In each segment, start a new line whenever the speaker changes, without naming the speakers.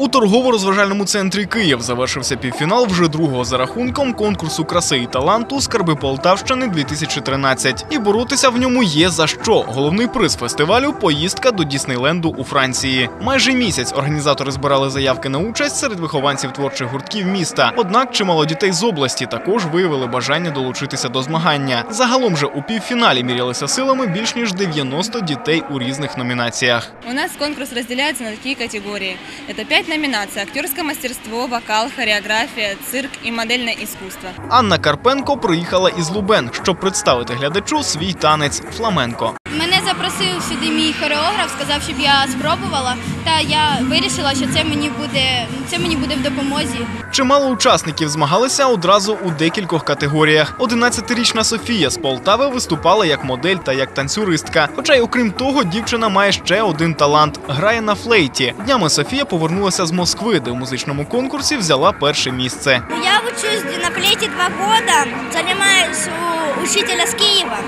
У торгово-розважальному центрі Київ завершився півфінал вже другого за рахунком конкурсу краси і таланту Скарби Полтавщини 2013. І боротися в ньому є за що. Головний приз фестивалю поїздка до Діснейленду у Франції. Майже місяць організатори збирали заявки на участь серед вихованців творчих гуртків міста. Однак чимало дітей з області також виявили бажання долучитися до змагання. Загалом же у півфіналі мірялися силами більш ніж 90 дітей у різних номінаціях.
У нас конкурс разделяется на такие категории. Это пять номинаций. Актерское мастерство, вокал, хореография, цирк и модельное искусство.
Анна Карпенко приїхала із Лубен, щоб представити глядачу свій танець фламенко.
Мене запросив сюди мій хореограф, сказав, щоб я спробувала. Та я вирішила, що це мені буде це мені буде в допомозі.
Чимало учасників змагалися одразу у декількох категоріях. 11-річна Софія з Полтави виступала як модель та як танцюристка. Хоча й окрім того, дівчина має ще один талант грає на флейті. Днями Софія повернулася з Москви, де в музичному конкурсі взяла перше місце.
Я учусь на флейте два года, займаюсь у учителя з Києва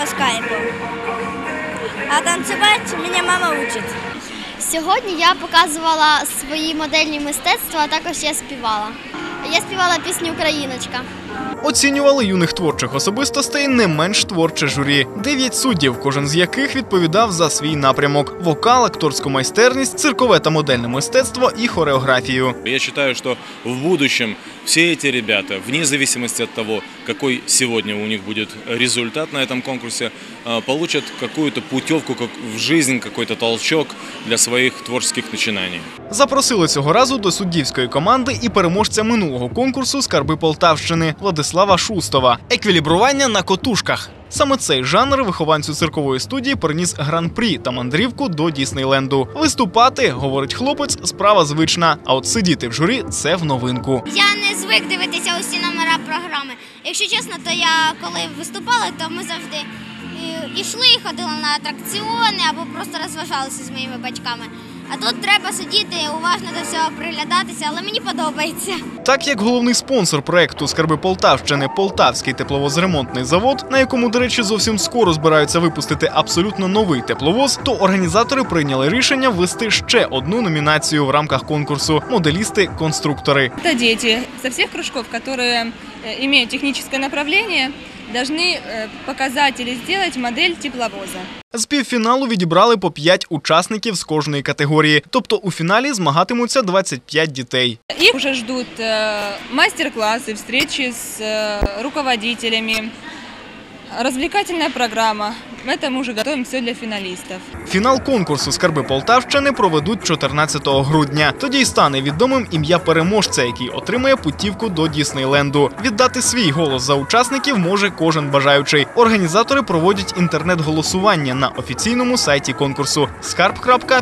по скайпу. А танцювати мене мама учить.
Сьогодні я показувала свої модельні мистецтва, а також я співала. Я співала пісню Україночка.
Оцінювали юних творчих особистостей не менш творче журі. Дев'ять суддів, кожен з яких відповідав за свій напрямок: вокал, акторську майстерність, циркове та модельне мистецтво і хореографію.
Я считаю, что в будущем все эти ребята, вне зависимости от того, какой сегодня у них будет результат на этом конкурсе, э, получат какую-то путевку как в жизнь, какой-то толчок для своих творческих начинаний.
Запросили цього разу до суддівської команди і переможця минулого конкурсу Скарби Полтавщини Владислава Шустова. Еквілібрування на котушках. Саме цей жанр вихованцю циркової студії приніс гран-прі та мандрівку до Діснейленду. Виступати, говорить хлопець, справа звична. А от сидіти в журі це в новинку.
Я не звик дивитися усі номера програми. Якщо чесно, то я коли виступала, то ми завжди е, йшли, ходили на атракціони або просто розважалися з моїми батьками. А тут треба сидіти, уважно до всього приглядатися, але мені подобається.
Так як головний спонсор проекту Скарби Полтавщини Полтавський тепловозремонтний завод, на якому, до речі, зовсім скоро збираються випустити абсолютно новий тепловоз, то організатори прийняли рішення ввести ще одну номінацію в рамках конкурсу моделісти-конструктори.
Это дети со всех кружков, которые э, имеют техническое направление, должны э, показать или сделать модель тепловоза.
З півфіналу відібрали по 5 учасників з кожної категорії, тобто у фіналі змагатимуться 25 дітей.
Их уже ждут э, мастер-классы, встречи с э, руководителями, развлекательная программа. Это мы уже готовим все для финалистов.
Фінал конкурсу Скарби Полтавщини проведуть 14 грудня. Тоді й стане відомим ім'я переможця, який отримає путівку до Діснейленду. Віддати свій голос за учасників може кожен бажаючий. Організатори проводять інтернет-голосування на офіційному сайті конкурсу skarb.pl.ua.